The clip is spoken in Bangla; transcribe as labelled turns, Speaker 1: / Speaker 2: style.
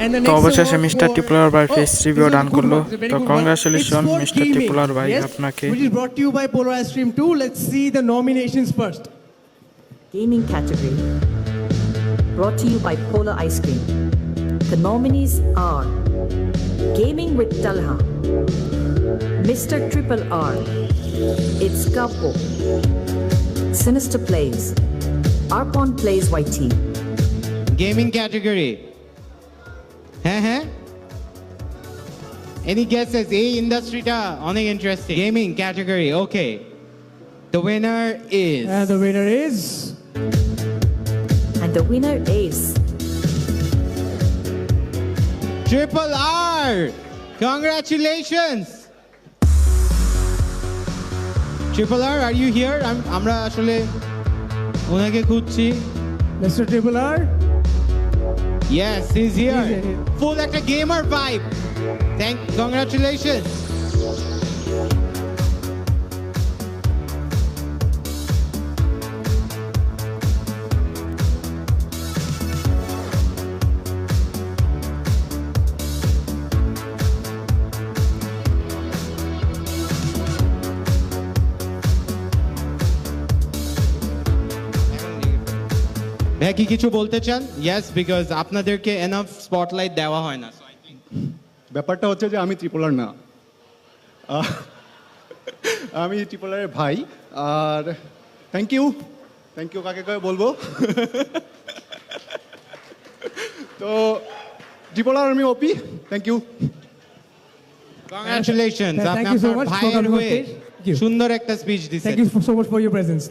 Speaker 1: And the
Speaker 2: তো
Speaker 1: next
Speaker 2: অবশেষে
Speaker 1: award
Speaker 2: মিস্টার
Speaker 1: for-
Speaker 2: টিপুলার ভাই
Speaker 1: Oh,
Speaker 2: face
Speaker 1: this
Speaker 2: review
Speaker 1: was a
Speaker 2: damn
Speaker 1: good
Speaker 2: করলো
Speaker 1: one, it's a very
Speaker 2: তো
Speaker 1: good one.
Speaker 2: Congratulation
Speaker 1: It's for
Speaker 2: mister
Speaker 1: gaming,
Speaker 2: টিপুলার ভাই
Speaker 1: yes,
Speaker 2: আপনাকে
Speaker 1: Which is brought to you by Polar Ice Cream 2. Let's see the nominations first.
Speaker 3: Gaming category. Brought to you by Polar Ice Cream. The nominees are Gaming with Talha, Mr. Triple R, It's Capo, Sinister Plays, Arpon Plays YT,
Speaker 4: gaming category হ্যাঁ হ্যাঁ। এনি গেসেস এই ইন্ডাস্ট্রিটা অনেক interesting gaming category okay the winner is
Speaker 1: And the winner is?
Speaker 3: And the winner is
Speaker 4: triple R congratulations triple R are you here আমরা আসলে ওনাকে খুঁজছি।
Speaker 1: Mr. Triple R.
Speaker 4: Yes,
Speaker 1: he's here.
Speaker 4: Full like a Gamer vibe. Thank, congratulations. ভাই কি কিছু বলতে চান? ইয়েস বিকজ আপনাদেরকে এনাফ স্পটলাইট দেওয়া হয় না।
Speaker 5: ব্যাপারটা হচ্ছে যে আমি ত্রিপোলার না। আমি ত্রিপোলারের ভাই। আর থ্যাংক ইউ থ্যাংক ইউ কাকে কাকে বলব? তো ত্রিপোলার আমি ওপি থ্যাংক ইউ
Speaker 4: হয়ে
Speaker 1: you.
Speaker 4: সুন্দর একটা স্পিচ দিছেন।
Speaker 1: Thank you so much for your presence.